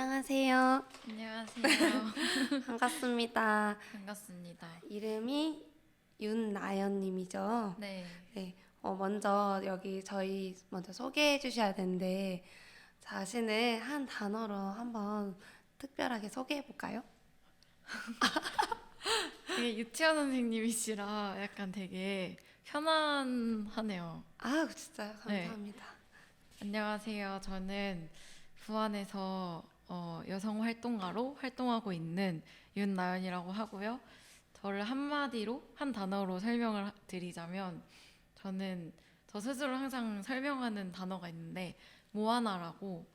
안녕하세요. 안녕하세요. 반갑습니다. 반갑습니다. 이름이 윤나연님이죠. 네. 네. 어, 먼저 여기 저희 먼저 소개해 주셔야 되는데 자신을 한 단어로 한번 특별하게 소개해 볼까요? 되게 유치원 선생님이시라 약간 되게 편안하네요. 아, 진짜요? 네. 감사합니다. 안녕하세요. 저는 부안에서 어, 여성 활동가로 활동하고 있는 윤나연이라고 하고요. 저를 한마디로 한 단어로 설명을 하- 드리자면 저는 저 스스로 항상 설명하는 단어가 있는데 모아나라고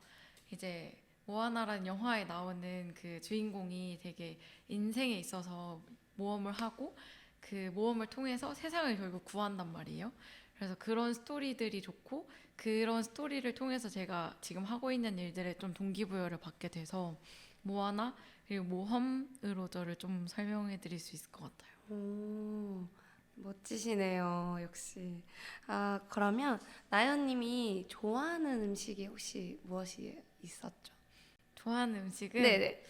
이제 모아나라는 영화에 나오는 그 주인공이 되게 인생에 있어서 모험을 하고 그 모험을 통해서 세상을 결국 구한단 말이에요. 그래서 그런 스토리들이 좋고 그런 스토리를 통해서 제가 지금 하고 있는 일들에 좀 동기부여를 받게 돼서 모아나 그리고 모험으로 저를 좀 설명해 드릴 수 있을 것 같아요. 오, 멋지시네요. 역시. 아, 그러면 나연 님이 좋아하는 음식이 혹시 무엇이 있었죠? 좋아하는 음식은 네네.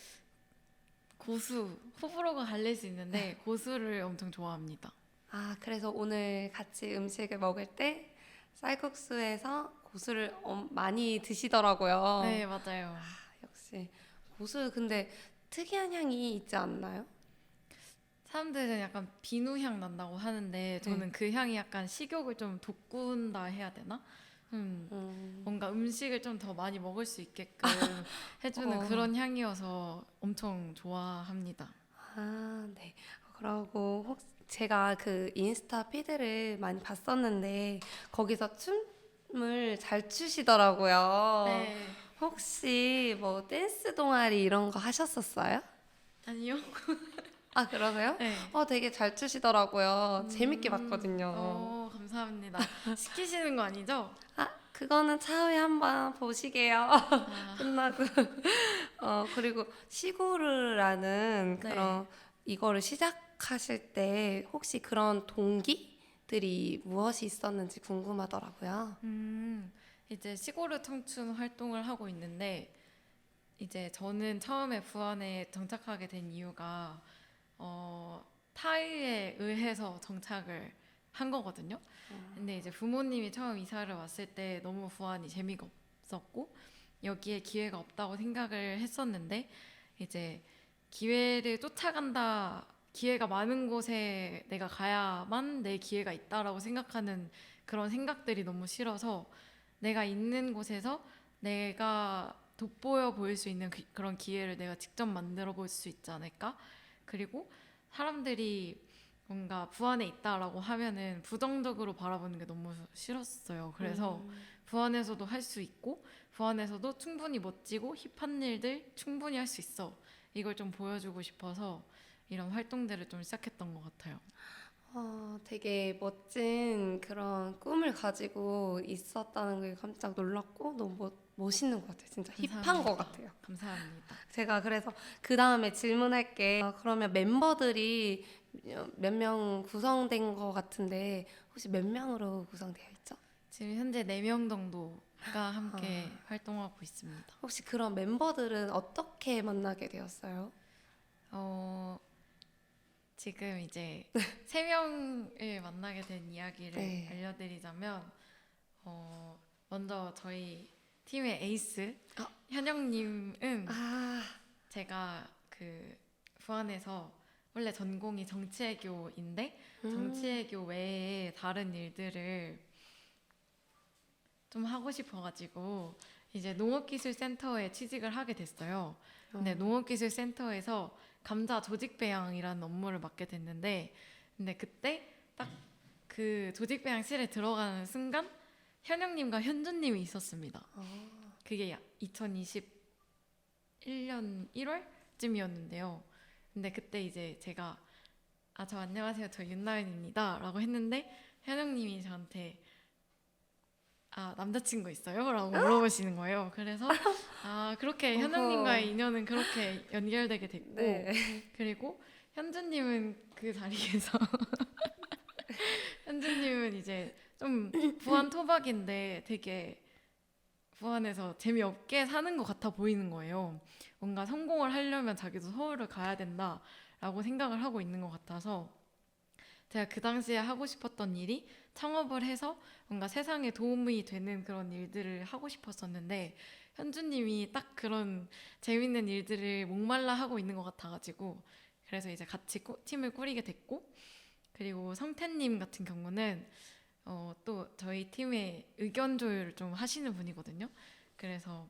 고수 호불호가 갈릴 수 있는데 고수를 엄청 좋아합니다. 아, 그래서 오늘 같이 음식을 먹을 때 쌀국수에서 고수를 엄- 많이 드시더라고요. 네 맞아요. 역시 고수 근데 특이한 향이 있지 않나요? 사람들은 약간 비누 향 난다고 하는데 저는 그 향이 약간 식욕을 좀 돋군다 해야 되나? 음, 음, 뭔가 음식을 좀 더 많이 먹을 수 있게끔 해주는 어. 그런 향이어서 엄청 좋아합니다. 아, 네. 그러고 혹 제가 그 인스타 피드를 많이 봤었는데 거기서 춤을 잘 추시더라고요. 네. 혹시 뭐 댄스 동아리 이런 거 하셨었어요? 아니요. 아, 그러세요? 네. 어, 되게 잘 추시더라고요. 재밌게 음, 봤거든요. 어, 감사합니다. 시키시는 거 아니죠? 아, 그거는 차후에 한번 보시게요. 아, 끝나고. 어, 그리고 시구르라는 네. 그런 이거를 시작하실 때 혹시 그런 동기들이 무엇이 있었는지 궁금하더라고요. 음, 이제 시골의 청춘 활동을 하고 있는데 이제 저는 처음에 부안에 정착하게 된 이유가 어, 타의에 의해서 정착을 한 거거든요. 근데 이제 부모님이 처음 이사를 왔을 때 너무 부안이 재미가 없었고 여기에 기회가 없다고 생각을 했었는데 이제 기회를 쫓아간다 기회가 많은 곳에 내가 가야만 내 기회가 있다라고 생각하는 그런 생각들이 너무 싫어서 내가 있는 곳에서 내가 돋보여 보일 수 있는 그, 그런 기회를 내가 직접 만들어 볼 수 있지 않을까? 그리고 사람들이 뭔가 부안에 있다라고 하면은 부정적으로 바라보는 게 너무 싫었어요. 그래서 음, 부안에서도 할 수 있고 부안에서도 충분히 멋지고 힙한 일들 충분히 할 수 있어. 이걸 좀 보여주고 싶어서 이런 활동들을 좀 시작했던 것 같아요. 어, 되게 멋진 그런 꿈을 가지고 있었다는 게 깜짝 놀랐고 너무 멋, 멋있는 것 같아요. 진짜 힙한 감사합니다. 것 같아요. 감사합니다. 제가 그래서 그 다음에 질문할 게. 어, 그러면 멤버들이 몇 명 구성된 것 같은데 혹시 몇 명으로 구성되어 있죠? 지금 현재 4명 정도 가 함께 활동하고 있습니다. 혹시 그런 멤버들은 어떻게 만나게 되었어요? 어, 지금 이제 세 명을 만나게 된 이야기를 네. 알려드리자면 어, 먼저 저희 팀의 에이스 어. 현영님은 아, 제가 그 부안에서 원래 전공이 정치외교인데 음. 정치외교 외에 다른 일들을 좀 하고 싶어가지고 이제 농업기술센터에 취직을 하게 됐어요. 근데 어. 농업기술센터에서 감자 조직 배양이라는 업무를 맡게 됐는데, 근데 그때 딱 그 조직 배양실에 들어가는 순간 현영님과 현주님이 있었습니다. 어. 그게 2021년 1월쯤이었는데요. 근데 그때 이제 제가 아 저 안녕하세요 저 윤나연입니다라고 했는데 현영님이 저한테 아 남자친구 있어요?라고 물어보시는 거예요. 그래서 아 그렇게 어허. 현영님과의 인연은 그렇게 연결되게 됐고 네. 그리고 현주님은 그 자리에서 현주님은 이제 좀 부안 토박인데 되게 부안에서 재미없게 사는 것 같아 보이는 거예요. 뭔가 성공을 하려면 자기도 서울을 가야 된다라고 생각을 하고 있는 것 같아서 제가 그 당시에 하고 싶었던 일이 창업을 해서 뭔가 세상에 도움이 되는 그런 일들을 하고 싶었었는데 현주님이 딱 그런 재밌는 일들을 목말라 하고 있는 것 같아가지고 그래서 이제 같이 꾸- 팀을 꾸리게 됐고 그리고 성태님 같은 경우는 어, 또 저희 팀의 의견 조율을 좀 하시는 분이거든요. 그래서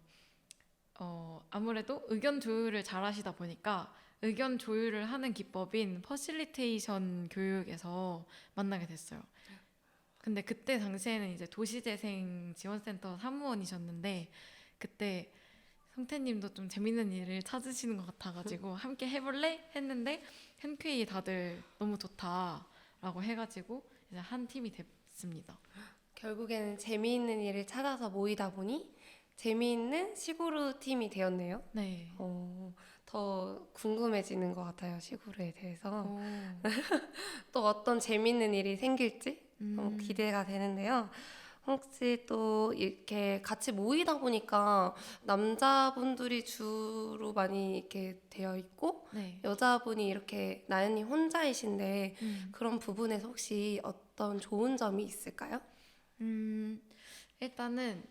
어, 아무래도 의견 조율을 잘 하시다 보니까 의견 조율을 하는 기법인 퍼실리테이션 교육에서 만나게 됐어요. 근데 그때 당시에는 이제 도시재생 지원센터 사무원이셨는데 그때 성태님도 좀 재밌는 일을 찾으시는 것 같아가지고 함께 해볼래 했는데 흔쾌히 다들 너무 좋다라고 해가지고 이제 한 팀이 됐습니다. 결국에는 재미있는 일을 찾아서 모이다 보니 재미있는 시구루 팀이 되었네요. 네. 어, 더 궁금해지는 것 같아요 시구루에 대해서 오. 또 어떤 재미있는 일이 생길지 너무 음. 기대가 되는데요. 혹시 또 이렇게 같이 모이다 보니까 남자분들이 주로 많이 이렇게 되어 있고 네. 여자분이 이렇게 나연님 혼자이신데 음. 그런 부분에서 혹시 어떤 좋은 점이 있을까요? 음, 일단은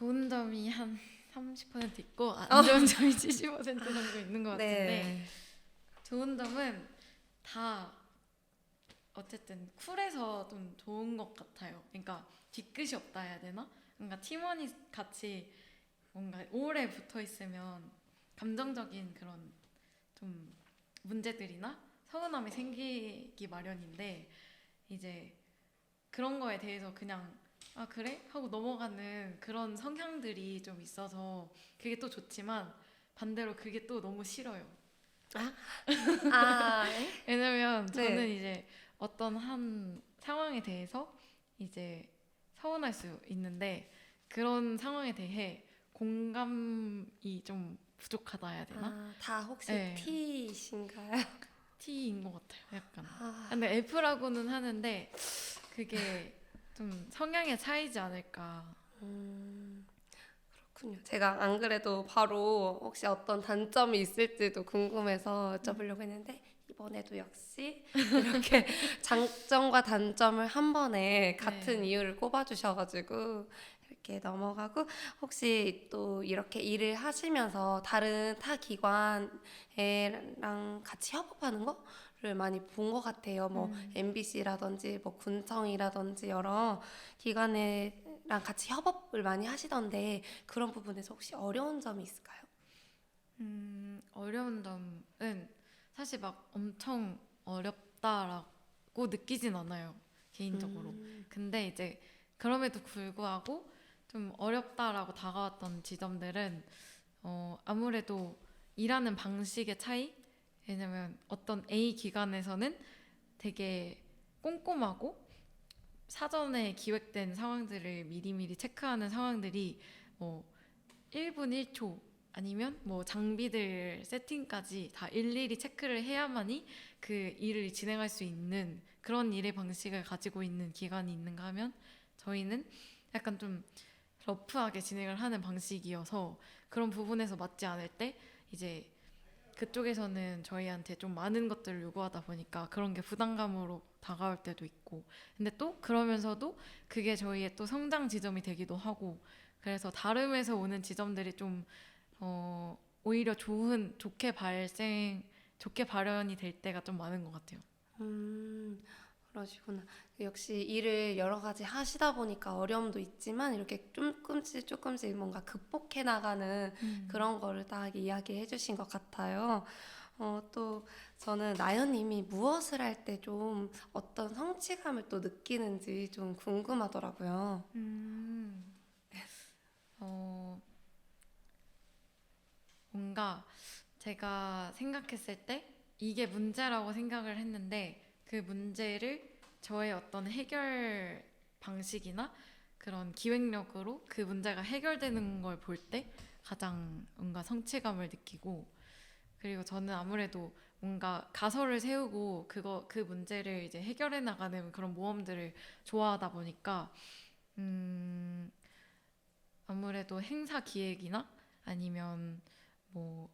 좋은 점이 한 30% 있고 안 어. 좋은 점이 70% 정도 있는 것 같은데 네. 좋은 점은 다 어쨌든 쿨해서 좀 좋은 것 같아요. 그러니까 뒤끝이 없다 해야 되나? 뭔가 팀원이 같이 뭔가 오래 붙어 있으면 감정적인 그런 좀 문제들이나 서운함이 생기기 마련인데 이제 그런 거에 대해서 그냥 아 그래 하고 넘어가는 그런 성향들이 좀 있어서 그게 또 좋지만 반대로 그게 또 너무 싫어요. 아, 네? 왜냐면 네. 저는 이제 어떤 한 상황에 대해서 이제 서운할 수 있는데 그런 상황에 대해 공감이 좀 부족하다 해야 되나? 아, 다 혹시 네. T이신가요? T인 것 같아요, 약간. 아, 근데 F라고는 하는데 그게 좀 성향의 차이지 않을까. 음, 그렇군요. 제가 안 그래도 바로 혹시 어떤 단점이 있을지도 궁금해서 여쭤보려고 했는데 이번에도 역시 이렇게 장점과 단점을 한 번에 같은 네. 이유를 꼽아주셔가지고 이렇게 넘어가고 혹시 또 이렇게 일을 하시면서 다른 타 기관이랑 같이 협업하는 거 를 많이 본 것 같아요. 뭐 음. MBC라든지 뭐 군청이라든지 여러 기관이랑 같이 협업을 많이 하시던데 그런 부분에서 혹시 어려운 점이 있을까요? 음, 어려운 점은 사실 막 엄청 어렵다라고 느끼진 않아요, 개인적으로. 음, 근데 이제 그럼에도 불구하고 좀 어렵다라고 다가왔던 지점들은 어, 아무래도 일하는 방식의 차이? 왜냐면 어떤 A 기관에서는 되게 꼼꼼하고 사전에 기획된 상황들을 미리미리 체크하는 상황들이 뭐 1분 1초 아니면 뭐 장비들 세팅까지 다 일일이 체크를 해야만이 그 일을 진행할 수 있는 그런 일의 방식을 가지고 있는 기관이 있는가 하면 저희는 약간 좀 러프하게 진행을 하는 방식이어서 그런 부분에서 맞지 않을 때 이제 그쪽에서는 저희한테 좀 많은 것들을 요구하다 보니까 그런 게 부담감으로 다가올 때도 있고 근데 또 그러면서도 그게 저희의 또 성장 지점이 되기도 하고 그래서 다름에서 오는 지점들이 좀 어, 오히려 좋은 좋게 발생 좋게 발현이 될 때가 좀 많은 것 같아요. 음, 그러시구나. 역시 일을 여러 가지 하시다 보니까 어려움도 있지만 이렇게 조금씩 조금씩 뭔가 극복해 나가는 그런 거를 딱 이야기해 주신 것 같아요. 어, 또 저는 나연님이 무엇을 할 때 좀 어떤 성취감을 또 느끼는지 좀 궁금하더라고요. 음, 어, 뭔가 제가 생각했을 때 이게 문제라고 생각을 했는데 그 문제를 저의 어떤 해결 방식이나 그런 기획력으로 그 문제가 해결되는 걸 볼 때 가장 뭔가 성취감을 느끼고 그리고 저는 아무래도 뭔가 가설을 세우고 그거 그 문제를 이제 해결해 나가는 그런 모험들을 좋아하다 보니까 음, 아무래도 행사 기획이나 아니면 뭐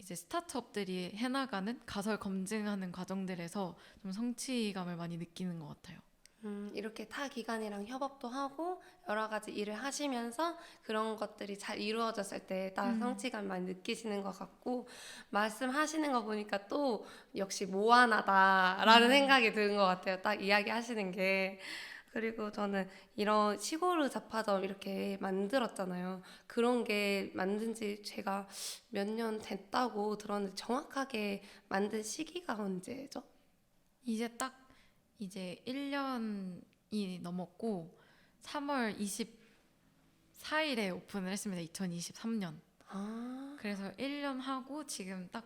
이제 스타트업들이 해나가는 가설 검증하는 과정들에서 좀 성취감을 많이 느끼는 것 같아요. 음, 이렇게 타 기관이랑 협업도 하고 여러 가지 일을 하시면서 그런 것들이 잘 이루어졌을 때딱 음. 성취감 많이 느끼시는 것 같고 말씀하시는 거 보니까 또 역시 모아나다라는 음. 생각이 드는 것 같아요. 딱 이야기하시는 게 그리고 저는 이런 시골의 잡화점 이렇게 만들었잖아요. 그런 게 만든 지 제가 몇 년 됐다고 들었는데 정확하게 만든 시기가 언제죠? 이제 딱 이제 1년이 넘었고 3월 24일에 오픈을 했습니다. 2023년. 아, 그래서 1년 하고 지금 딱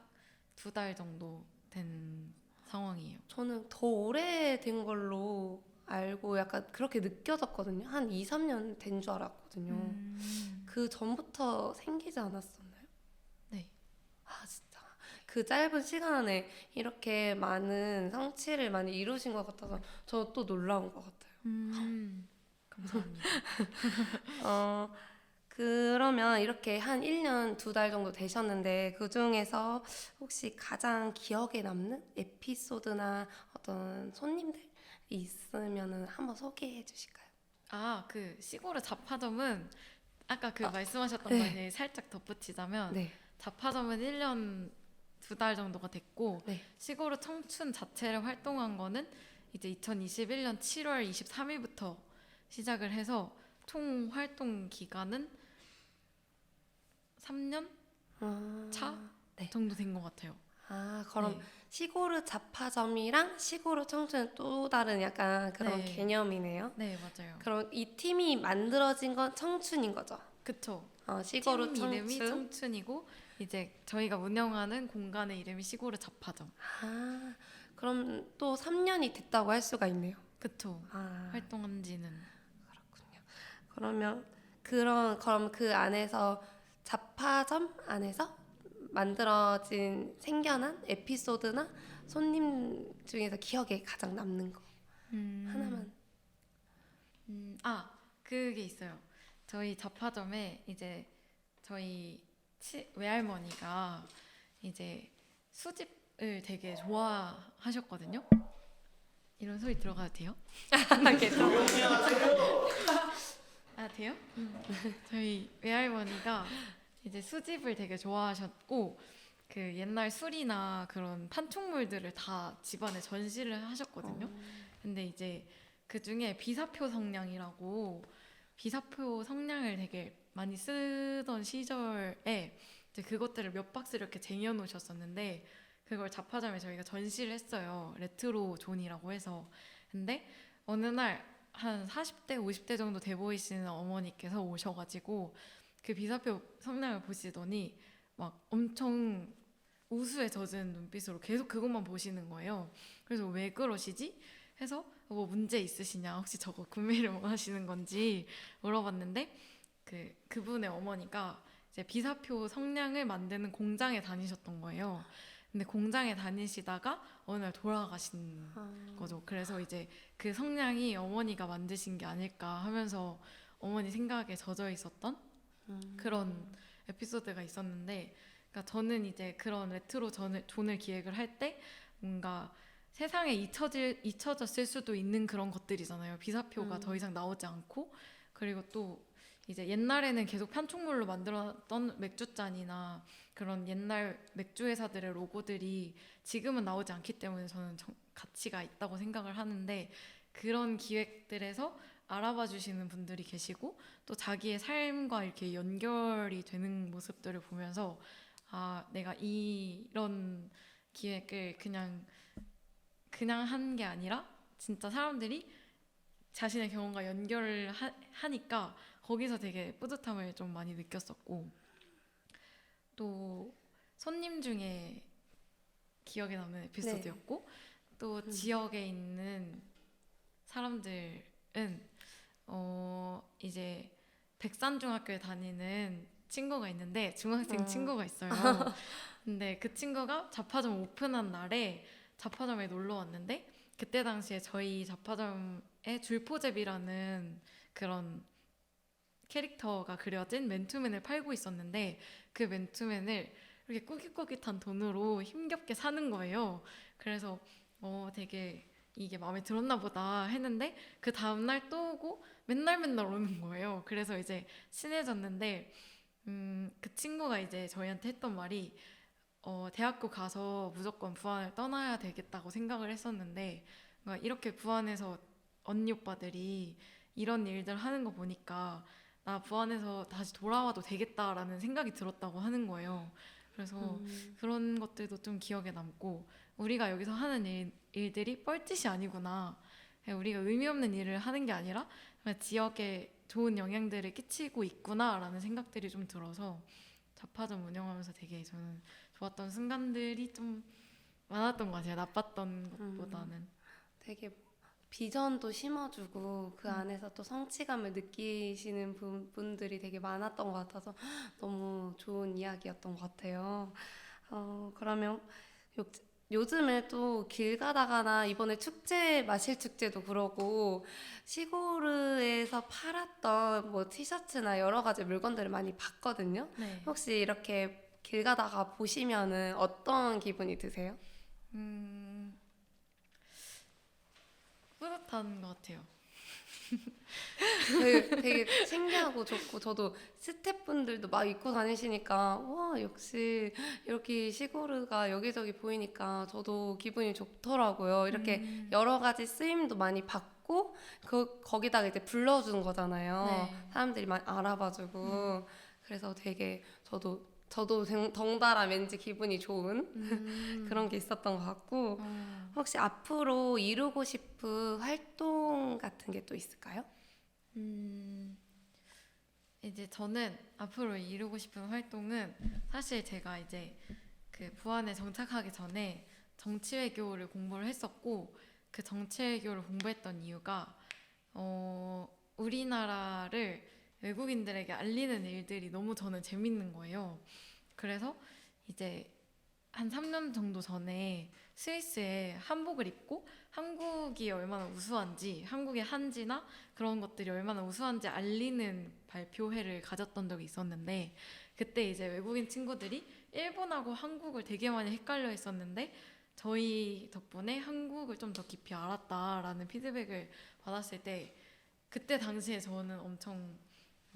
두 달 정도 된 상황이에요. 저는 더 오래된 걸로 알고 약간 그렇게 느껴졌거든요. 한 2, 3년 된 줄 알았거든요. 음. 그 전부터 생기지 않았었나요? 네. 아, 진짜. 그 짧은 시간 안에 이렇게 많은 성취를 많이 이루신 것 같아서 저 또 놀라운 것 같아요. 음. 감사합니다. 어, 그러면 이렇게 한 1년, 두 달 정도 되셨는데 그 중에서 혹시 가장 기억에 남는 에피소드나 어떤 손님들 있으면은 한번 소개해 주실까요? 아, 그 시골의 잡화점은 아까 그 아, 말씀하셨던 네. 거에 살짝 덧붙이자면 네. 잡화점은 1년 두 달 정도가 됐고 네. 시골의 청춘 자체를 활동한 거는 이제 2021년 7월 23일부터 시작을 해서 총 활동 기간은 3년 아, 차? 네. 정도 된 것 같아요. 아, 그럼 네. 시골의 잡화점이랑 시골의 청춘은 또 다른 약간 그런 네. 개념이네요. 네, 맞아요. 그럼 이 팀이 만들어진 건 청춘인 거죠? 그쵸. 어, 시골의 팀 이름이 청춘. 청춘이고 이제 저희가 운영하는 공간의 이름이 시골의 잡화점. 아, 그럼 또 3년이 됐다고 할 수가 있네요. 그쵸. 아, 활동한 지는 그렇군요. 그러면 그런 그럼 그 안에서 잡화점 안에서 만들어진 생겨난 에피소드나 손님 중에서 기억에 가장 남는 거 하나만. 음, 아 그게 있어요. 저희 잡화점에 이제 저희 치, 외할머니가 이제 수집을 되게 좋아하셨거든요. 이런 소리 들어가도 돼요? 아 돼요? 저희 외할머니가 이제 수집을 되게 좋아하셨고 그 옛날 술이나 그런 판촉물들을 다 집안에 전시를 하셨거든요. 근데 이제 그 중에 비사표 성냥이라고 비사표 성냥을 되게 많이 쓰던 시절에 이제 그것들을 몇 박스 이렇게 쟁여 놓으셨었는데 그걸 잡화점에 저희가 전시를 했어요. 레트로 존이라고 해서. 근데 어느 날 한 40대, 50대 정도 돼 보이시는 어머니께서 오셔가지고 그 비사표 성냥을 보시더니 막 엄청 우수에 젖은 눈빛으로 계속 그것만 보시는 거예요. 그래서 왜 그러시지? 해서 뭐 문제 있으시냐 혹시 저거 구매를 원하시는 건지 물어봤는데 그 그분의 어머니가 이제 비사표 성냥을 만드는 공장에 다니셨던 거예요. 근데 공장에 다니시다가 어느 날 돌아가신 아, 거죠. 그래서 이제 그 성냥이 어머니가 만드신 게 아닐까 하면서 어머니 생각에 젖어 있었던 음. 그런 에피소드가 있었는데, 그러니까 저는 이제 그런 레트로 존을, 존을 기획을 할 때 뭔가 세상에 잊혀질, 잊혀졌을 수도 있는 그런 것들이잖아요. 비사표가 음. 더 이상 나오지 않고, 그리고 또 이제 옛날에는 계속 판촉물로 만들었던 맥주잔이나 그런 옛날 맥주 회사들의 로고들이 지금은 나오지 않기 때문에 저는 정- 가치가 있다고 생각을 하는데 그런 기획들에서 알아봐 주시는 분들이 계시고 또 자기의 삶과 이렇게 연결이 되는 모습들을 보면서 아 내가 이런 기획을 그냥 그냥 한 게 아니라 진짜 사람들이 자신의 경험과 연결을 하, 하니까 거기서 되게 뿌듯함을 좀 많이 느꼈었고 또 손님 중에 기억에 남는 에피소드였고 또 음. 지역에 있는 사람들은 어 이제 백산중학교에 다니는 친구가 있는데 중학생 어. 친구가 있어요. 근데 그 친구가 잡화점 오픈한 날에 잡화점에 놀러 왔는데 그때 당시에 저희 잡화점에 줄포잽이라는 그런 캐릭터가 그려진 맨투맨을 팔고 있었는데 그 맨투맨을 이렇게 꾸깃꾸깃한 돈으로 힘겹게 사는 거예요. 그래서 어 되게 이게 마음에 들었나 보다 했는데 그 다음날 또 오고 맨날 맨날 오는 거예요. 그래서 이제 친해졌는데 음, 그 친구가 이제 저희한테 했던 말이 어, 대학교 가서 무조건 부안을 떠나야 되겠다고 생각을 했었는데 뭔가 이렇게 부안에서 언니 오빠들이 이런 일들 하는 거 보니까 나 부안에서 다시 돌아와도 되겠다라는 생각이 들었다고 하는 거예요. 그래서 음, 그런 것들도 좀 기억에 남고 우리가 여기서 하는 일, 일들이 뻘짓이 아니구나. 그냥 우리가 의미 없는 일을 하는 게 아니라 지역에 좋은 영향들을 끼치고 있구나라는 생각들이 좀 들어서 자파점 운영하면서 되게 저는 좋았던 순간들이 좀 많았던 것 같아요. 나빴던 것보다는. 되게 비전도 심어주고 그 음. 안에서 또 성취감을 느끼시는 분, 분들이 되게 많았던 것 같아서 너무 좋은 이야기였던 것 같아요. 어, 그러면 요, 요즘에 또 길 가다가나 이번에 축제 마실 축제도 그러고 시골에서 팔았던 뭐 티셔츠나 여러 가지 물건들을 많이 봤거든요. 네. 혹시 이렇게 길 가다가 보시면은 어떤 기분이 드세요? 음, 뿌듯한 것 같아요. 되게, 되게 신기하고 좋고 저도 스태프분들도 막 입고 다니시니까 와 역시 이렇게 시골가 여기저기 보이니까 저도 기분이 좋더라고요. 이렇게 음, 여러 가지 쓰임도 많이 받고 그 거기다가 이제 불러주는 거잖아요. 네. 사람들이 많이 알아봐주고 그래서 되게 저도 저도 덩- 덩달아 왠지 기분이 좋은 음, 그런 게 있었던 것 같고 어, 혹시 앞으로 이루고 싶은 활동 같은 게 또 있을까요? 음, 이제 저는 앞으로 이루고 싶은 활동은 사실 제가 이제 그 부안에 정착하기 전에 정치외교를 공부를 했었고 그 정치외교를 공부했던 이유가 어, 우리나라를 외국인들에게 알리는 일들이 너무 저는 재밌는 거예요. 그래서 이제 한 3년 정도 전에 스위스에 한복을 입고 한국이 얼마나 우수한지, 한국의 한지나 그런 것들이 얼마나 우수한지 알리는 발표회를 가졌던 적이 있었는데 그때 이제 외국인 친구들이 일본하고 한국을 되게 많이 헷갈려 했었는데 저희 덕분에 한국을 좀 더 깊이 알았다라는 피드백을 받았을 때 그때 당시에 저는 엄청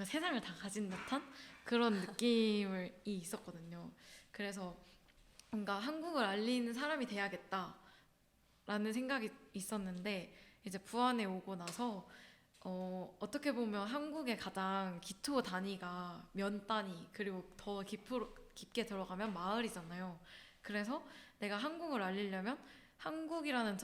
세상을 다 가진 듯한 그런 느낌이 있었거든요. 그래서 뭔가 한국을 알리는 사람이 돼야겠다라는 생각이 있었는데 이제 부안에 오고 나서 어, 어떻게 보면 한국의 가장 기초 단위가 면 단위 그리고 더 깊으로, 깊게 들어가면 마을이잖아요. 그래서 내가 한국을 알리려면 한국이라는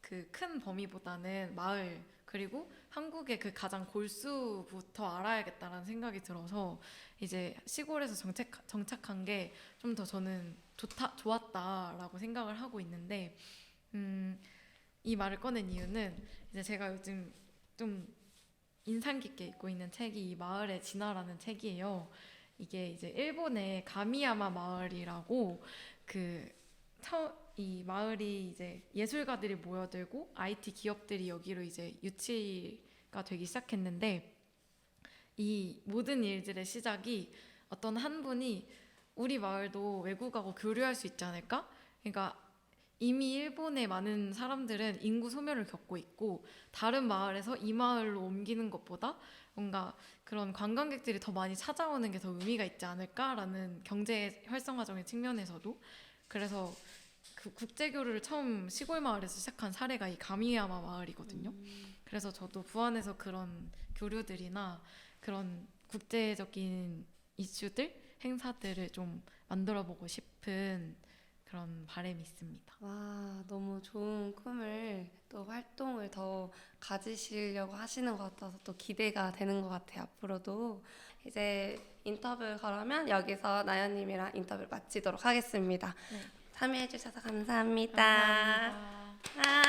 그 큰 범위보다는 마을 그리고 한국의 그 가장 골수부터 알아야겠다라는 생각이 들어서 이제 시골에서 정착, 정착한 게 좀 더 저는 좋다, 좋았다라고 생각을 하고 있는데 음, 이 말을 꺼낸 이유는 이제 제가 요즘 좀 인상 깊게 읽고 있는 책이 이 마을의 진화라는 책이에요. 이게 이제 일본의 가미야마 마을이라고 그 이 마을이 이제 예술가들이 모여들고 IT 기업들이 여기로 이제 유치가 되기 시작했는데 이 모든 일들의 시작이 어떤 한 분이 우리 마을도 외국하고 교류할 수 있지 않을까? 그러니까 이미 일본의 많은 사람들은 인구 소멸을 겪고 있고 다른 마을에서 이 마을로 옮기는 것보다 뭔가 그런 관광객들이 더 많이 찾아오는 게 더 의미가 있지 않을까라는 경제 활성화적인 측면에서도 그래서 그 국제교류를 처음 시골 마을에서 시작한 사례가 이 가미야마 마을이거든요. 그래서 저도 부안에서 그런 교류들이나 그런 국제적인 이슈들, 행사들을 좀 만들어 보고 싶은 그런 바람이 있습니다. 와, 너무 좋은 꿈을 또 활동을 더 가지시려고 하시는 것 같아서 또 기대가 되는 것 같아요, 앞으로도. 이제 인터뷰 그러면 여기서 나연님이랑 인터뷰 마치도록 하겠습니다. 네. 참여해주셔서 감사합니다. 감사합니다. 아.